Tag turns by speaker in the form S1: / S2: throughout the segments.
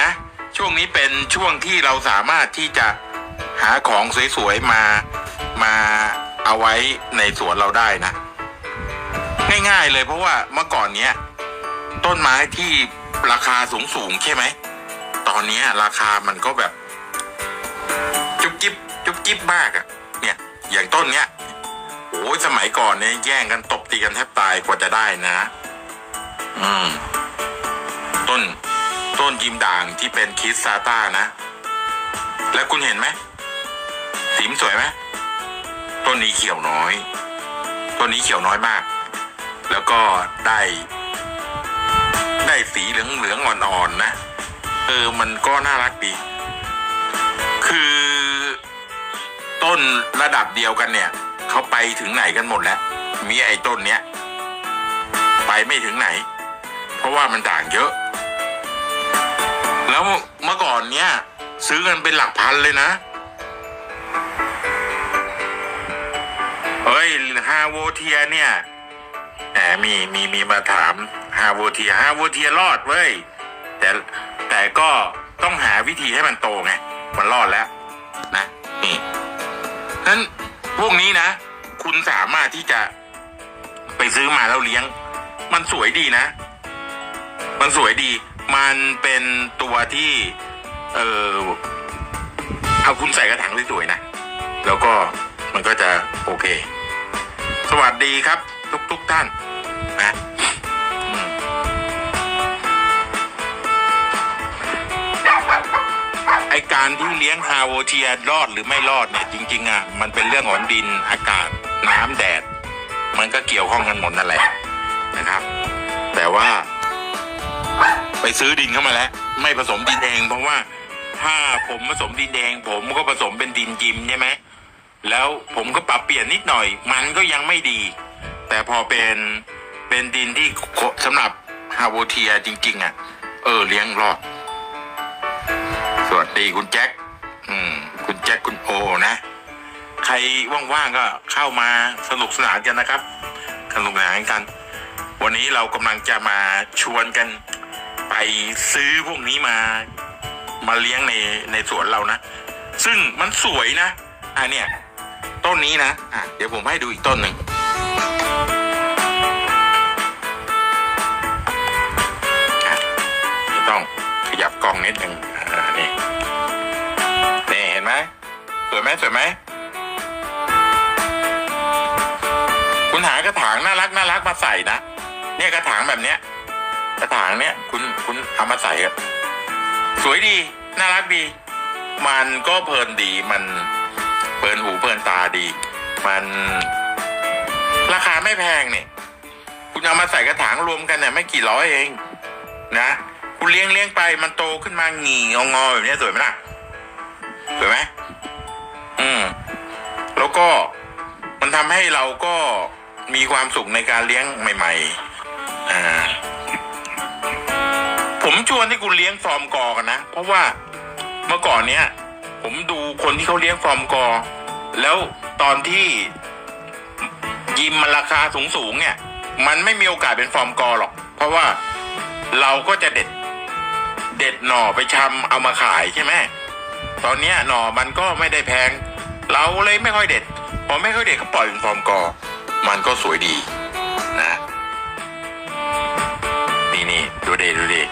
S1: นะ ช่วงนี้เป็นช่วงที่เราสามารถที่จะหาของสวยๆมามาเอาไว้ในสวนเราได้นะ ง่ายๆเลยเพราะว่าเมื่อก่อนเนี้ย ต้นไม้ที่ราคาสูงๆใช่ไหม ตอนนี้ราคามันก็แบบ จุ๊บจิ๊บจุ๊บจิ๊บมากอะเนี่ย อย่างต้นเนี้ยโอ้ยสมัยก่อนเนี่ยแย่งกันตบตีกันแทบตายกว่าจะได้นะ อืม ต้น ต้นยิมด่างที่เป็นคิสซาต้านะ แล้วคุณเห็นไหมสีมสวยไหมต้นนี้เขียวน้อย ต้นนี้เขียวน้อยมาก แล้วก็ได้ ได้สีเหลืองเหลืองๆอ่อนๆนะเออมันก็น่ารักดี คือ ต้นระดับเดียวกันเนี่ยเขาไปถึงไหนกันหมดแล้ว มีไอ้ต้นเนี้ย ไปไม่ถึงไหน เพราะว่ามันด่างเยอะ แล้วเมื่อก่อนเนี้ยซื้อกันเป็นหลักพันเลยนะเฮ้ยฮาโวเทียเนี่ยแหมมีมีมีมาถามฮาโวเทียฮาโวเทียรอดเว้ยแต่แต่ก็ต้องหาวิธีให้มันโตไง มันรอดแล้ว นะ นี่นั้นพวกนี้นะ คุณสามารถที่จะไปซื้อมาแล้วเลี้ยง มันสวยดีนะ มันสวยดี มันเป็นตัวที่ เออเอาคุณใส่กระถางสวยๆนะ แล้วก็มันก็จะโอเค สวัสดีครับ ทุกๆท่านนะไอการที่เลี้ยงฮาวเทียรอดหรือไม่รอดเนี่ย จริง ๆอะมันเป็นเรื่องของดินอากาศน้ำแดด มันก็เกี่ยวข้องกันหมดนั่นแหละนะครับ แต่ว่า ไปซื้อดินเข้ามาแล้ว ไม่ผสมดินเองเพราะว่าถ้าผมผสมดินเองผมก็ผสมเป็นดินจิมใช่ไหมแล้วผมก็ปรับเปลี่ยนนิดหน่อย มันก็ยังไม่ดี แต่พอเป็นเป็นดินที่สำหรับฮาโวเทียจริง ๆอะ เออเลี้ยงรอด สวัสดีคุณแจ็คอืม คุณแจ็คคุณโอนะ ใครว่างๆก็เข้ามาสนุกสนานกันนะครับสนุกสนานกัน วันนี้เรากำลังจะมาชวนกัน ไปซื้อพวกนี้มามาเลี้ยงในในสวนเรานะ ซึ่งมันสวยนะ อะเนี่ย ต้นนี้นะ อะเดี๋ยวผมให้ดูอีกต้นหนึ่งอะต้องขยับกล้องนิดหนึ่งอ่านี่นี่เห็นไหมสวยไหมสวยไหมคุณหากระถางน่ารักน่ารักมาใส่นะ เนี่ยกระถางแบบเนี้ย กระถางเนี้ยคุณคุณเอามาใส่อะสวยดี น่ารักดี มันก็เพลินดีมันเพลินหูเพลินตาดี มัน ราคาไม่แพงเนี่ยคุณเอามาใส่กระถางรวมกันเนี่ยไม่กี่ร้อยเอง นะคุณเลี้ยงเลี้ยงไปมันโตขึ้นมาหงีงองอแบบนี้สวยไหมล่ะสวยไหมอืม แล้วก็มันทำให้เราก็มีความสุขในการเลี้ยงใหม่ ๆ ชวนให้คุณเลี้ยงฟอร์มกอกันนะ เพราะว่าเมื่อก่อนเนี้ยผมดูคนที่เขาเลี้ยงฟอร์มกอ แล้วตอนที่ยิมมันราคาสูงสูงๆเนี่ย มันไม่มีโอกาสเป็นฟอร์มกอหรอก เพราะว่าเราก็จะเด็ด เด็ดหน่อไปชำเอามาขายใช่ไหมตอนเนี้ยหน่อมันก็ไม่ได้แพง เราเลยไม่ค่อยเด็ดพอไม่ค่อยเด็ดก็ปล่อยเป็นฟอร์มกอ มันก็สวยดีนะ นี่นี่ดูดีดูดี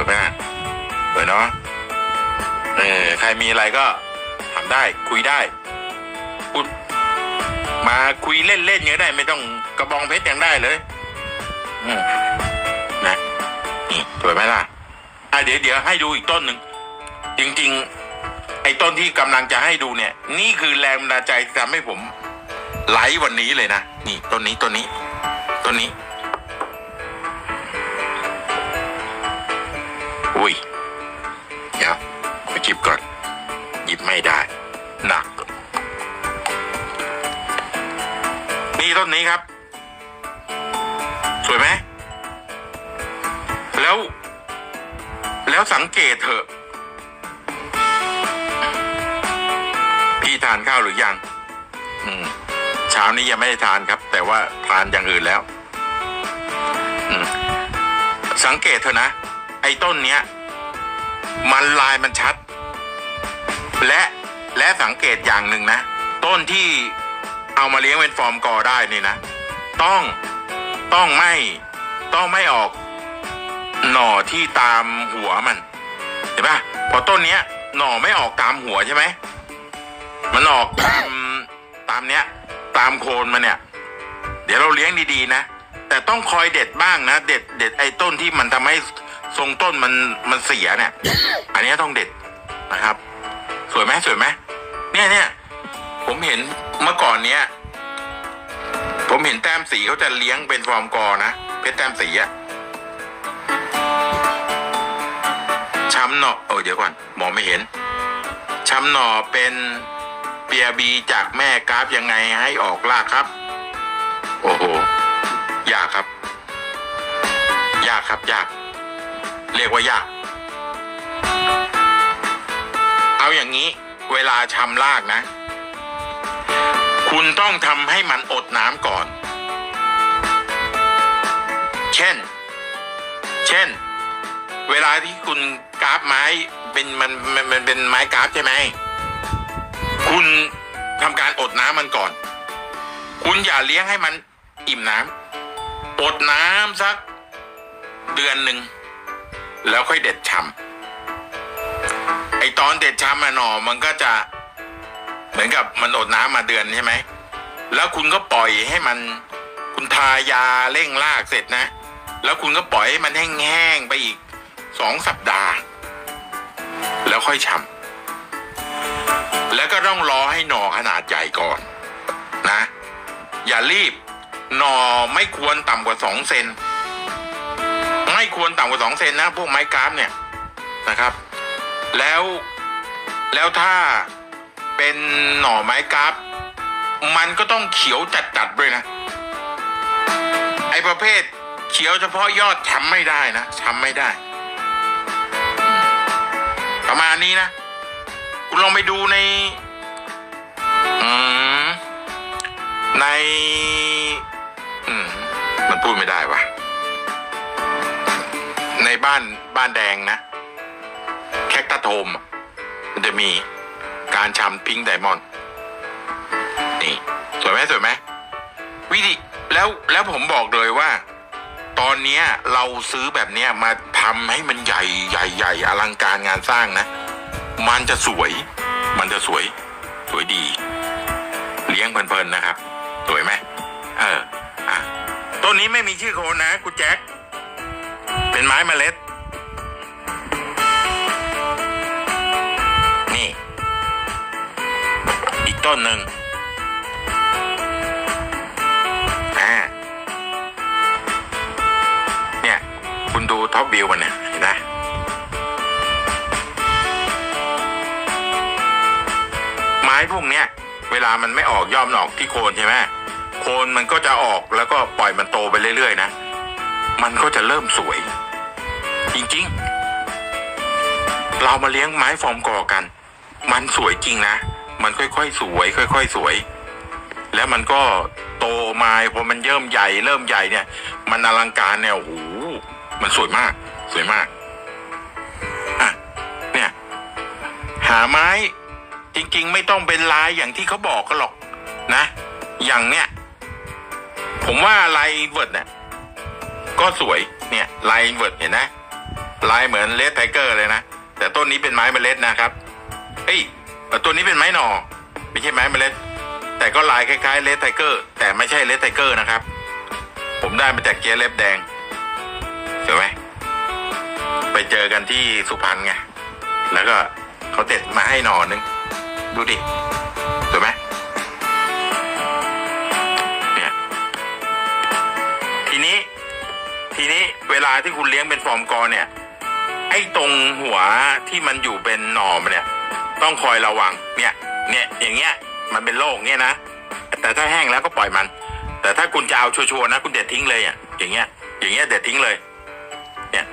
S1: วยไหมฮะสวยเนาะเออใครมีอะไรก็ถามได้คุยได้พูดมาคุยเล่นเล่นๆยังได้ ไม่ต้องกระบองเพชรยังได้เลย อืมนะนี่สวยไหมล่ะอะเดี๋ยวเดี๋ยวให้ดูอีกต้นหนึ่งจริง ๆ ไอ้ต้นที่กำลังจะให้ดูเนี่ย นี่คือแรงบันดาลใจที่ทำให้ผมไลฟ์วันนี้เลยนะนี่ต้นนี้ต้นนี้ต้นนี้ อุ้ยเดี๋ยวไปจิบก่อน หยิบไม่ได้ หนัก นี่ต้นนี้ครับ สวยไหม แล้ว แล้วสังเกตเถอะ พี่ทานข้าวหรือยัง อืมเช้านี้ยังไม่ได้ทานครับ แต่ว่าทานอย่างอื่นแล้ว สังเกตเถอะนะ อ้ต้นเนี้ยมันลายมันชัด และและสังเกตอย่างหนึ่งนะ ต้นที่เอามาเลี้ยงเป็นฟอร์มกอได้นี่นะ ต้องต้องไม่ต้องไม่ออกหน่อที่ตามหัวมัน เห็นปะพอต้นเนี้ย หน่อไม่ออกตามหัวใช่ไหมมันออกตามตามเนี้ย ตามโคนมันเนี่ย เดี๋ยวเราเลี้ยงดีๆนะ แต่ต้องคอยเด็ดบ้างนะ เด็ดเด็ดไอ้ต้นที่มันทำให้ ทรงต้นมันมันเสียเนี่ย อันเนี้ยต้องเด็ดนะครับ สวยไหมสวยไหมเนี่ยเนี่ยผมเห็นเมื่อก่อนเนี้ยผมเห็นแต้มสีเขาจะเลี้ยงเป็นฟอร์มกอนะเพชรแต้มสีอะช้ำหน่อเออเดี๋ยวก่อนมองไม่เห็นช้ำหน่อเป็นเปียบีจากแม่กราฟยังไงให้ออกลากครับ โอ้โหยากครับ ยากครับยาก เรียกว่ายาก เอาอย่างนี้ เวลาชำลากนะ คุณต้องทำให้มันอดน้ำก่อน เช่น เช่น เวลาที่คุณกราฟไม้เป็นมันมันมันเป็นไม้กราฟใช่ไหม คุณทำการอดน้ำมันก่อน คุณอย่าเลี้ยงให้มันอิ่มน้ำอดน้ำสักเดือนหนึ่ง แล้วค่อยเด็ดชำไอตอนเด็ดชำอะหน่อมันก็จะเหมือนกับมันอดน้ำมาเดือนใช่ไหม แล้วคุณก็ปล่อยให้มัน คุณทายาเร่งรากเสร็จนะ แล้วคุณก็ปล่อยให้มันแห้งๆไปอีกสองสัปดาห์ แล้วค่อยชำแล้วก็ต้องรอให้หน่อขนาดใหญ่ก่อนนะ อย่ารีบ หน่อไม่ควรต่ำกว่าสองเซน ควรต่ำกว่าสองเซนนะพวกไม้กราฟเนี่ยนะครับ แล้วแล้วถ้าเป็นหน่อไม้กราฟมันก็ต้องเขียวจัดๆด้วยนะ ไอประเภทเขียวเฉพาะยอดทำไม่ได้นะทำไม่ได้ ประมาณนี้นะคุณลองไปดูในใน อืม มันพูดไม่ได้วะ ในบ้านบ้านแดงนะ แคคตาโทมมันจะมีการชำพิงไดมอนด์นี่ สวยไหมสวยไหมวิธีแล้วแล้วผมบอกเลยว่า ตอนนี้เราซื้อแบบเนี้ยมาทำให้มันใหญ่ใหญ่ใหญ่อลังการงานสร้างนะ มันจะสวย มันจะสวย สวยดี เลี้ยงเพลินๆนะครับ สวยไหมเอออะต้นนี้ไม่มีชื่อโคนนะคุณแจ็ค เป็นไม้เมล็ด นี่ อีกต้นหนึ่งอ่เนี่ย คุณดูท็อปวิวมันเนี่ยเห็นไหมไม้พวกเนี้ยเวลามันไม่ออกย่อมออกที่โคนใช่ไหมโคนมันก็จะออกแล้วก็ปล่อยมันโตไปเรื่อยๆนะ มันก็จะเริ่มสวย จริง ๆ เรามาเลี้ยงไม้ฟอร์มกอกัน มันสวยจริงนะ มันค่อยๆสวย ค่อย ๆ สวย แล้วมันก็โตมาพอมันเริ่มใหญ่ เริ่มใหญ่เนี่ย มันอลังการเนี่ยโอ้โหมันสวยมาก สวยมากอะเนี่ย หาไม้จริง ๆ ไม่ต้องเป็นลายอย่างที่เขาบอกกันหรอกนะ อย่างเนี้ยผมว่าลายเวิร์ดเนี่ยก็สวยเนี่ยลายเวิร์ดเห็นนะ ลายเหมือนเลดไทเกอร์เลยนะ แต่ต้นนี้เป็นไม้เมล็ดนะครับเอ้ยต้นนี้เป็นไม้หน่อ ไม่ใช่ไม้เมล็ด แต่ก็ลายคล้ายๆเลดไทเกอร์ แต่ไม่ใช่เลดไทเกอร์นะครับ ผมได้มาจากเกียร์เล็บแดงเห็นไหมไปเจอกันที่สุพรรณไงแล้วก็เขาเด็ดมาให้หน่อนึง ดูดิสวยไหมเนี่ยทีนี้ ทีนี้เวลาที่คุณเลี้ยงเป็นฟอร์มกอเนี่ย ไอ้ตรงหัวที่มันอยู่เป็นหน่อมเนี่ย ต้องคอยระวังเนี่ย เนี่ยอย่างเงี้ยมันเป็นโรคเงี้ยนะแต่ถ้าแห้งแล้วก็ปล่อยมัน แต่ถ้าคุณจะเอาชัวร์ๆนะคุณเด็ดทิ้งเลยอะอย่างเงี้ย อย่างเงี้ยเด็ดทิ้งเลย เนี่ย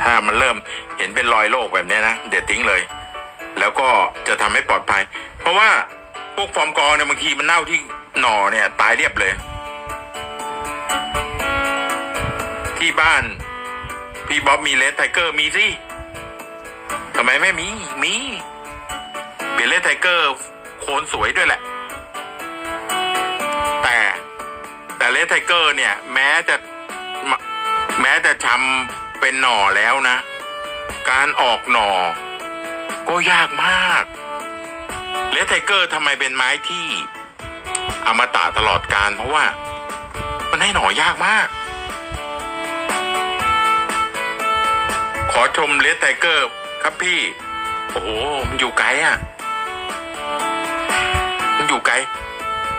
S1: ถ้ามันเริ่มเห็นเป็นรอยโรคแบบเนี้ยนะเด็ดทิ้งเลย แล้วก็จะทำให้ปลอดภัย เพราะว่าพวกฟอร์มกอเนี่ยบางทีมันเน่าที่หน่อเนี่ย ตายเรียบเลย ที่บ้าน พี่บ๊อบมีเลสไทเกอร์มีสิทำไมไม่มีมีเบลเลสไทเกอร์โคนสวยด้วยแหละ แต่แต่เลสไทเกอร์เนี่ย แม้จะแม้จะทำเป็นหน่อแล้วนะ การออกหน่อ ก็ยากมากเลสไทเกอร์ทำไมเป็นไม้ที่อมตะตลอดการเพราะว่า มันให้หน่อยากมาก อชมเลสไทเกอร์ครับพี่ โอ้โหมันอยู่ไกลอะมันอยู่ไกล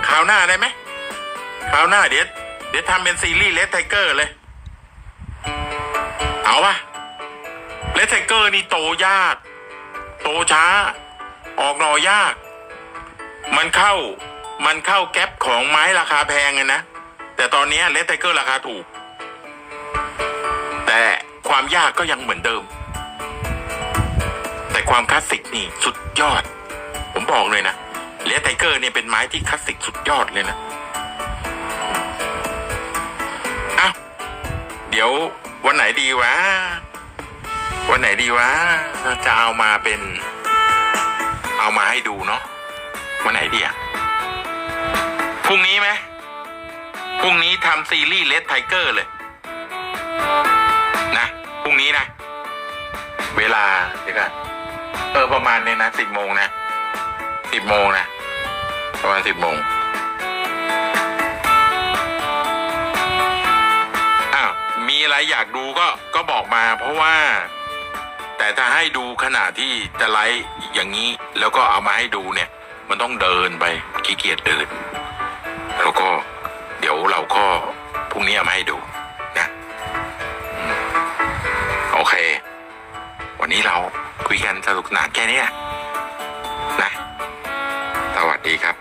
S1: คราวหน้าได้ไหมคราวหน้าเดี๋ยวเดี๋ยวทำเป็นซีรีส์เลสไทเกอร์เลย เอาปะเลสไทเกอร์นี่โตยาก โตช้า ออกหน่อยาก มันเข้า มันเข้าแก๊ปของไม้ราคาแพงเลยนะ แต่ตอนนี้เลสไทเกอร์ราคาถูก ความยากก็ยังเหมือนเดิม แต่ความคลาสสิกนี่สุดยอด ผมบอกเลยนะเลสไทเกอร์เนี่ยเป็นไม้ที่คลาสสิกสุดยอดเลยนะอ้าวเดี๋ยววันไหนดีวะ วันไหนดีวะ จะเอามาเป็น เอามาให้ดูเนาะวันไหนดีอะพรุ่งนี้ไหมพรุ่งนี้ทำซีรีส์เลสไทเกอร์เลย รุ่งนี้นะ เวลาเดี๋ยวกันเออประมาณเนี่ยนะสิบโมงนะสิบโมงนะ ประมาณสิบโมงอ้าวมีอะไรอยากดูก็ก็บอกมา เพราะว่า แต่ถ้าให้ดูขณะที่จะไลฟ์อย่างนี้ แล้วก็เอามาให้ดูเนี่ย มันต้องเดินไปขี้เกียจเดิน แล้วก็เดี๋ยวเราก็พรุ่งนี้เอามาให้ดู วันนี้เราคุยกันสนุกหนาแค่นี้นะ สวัสดีครับ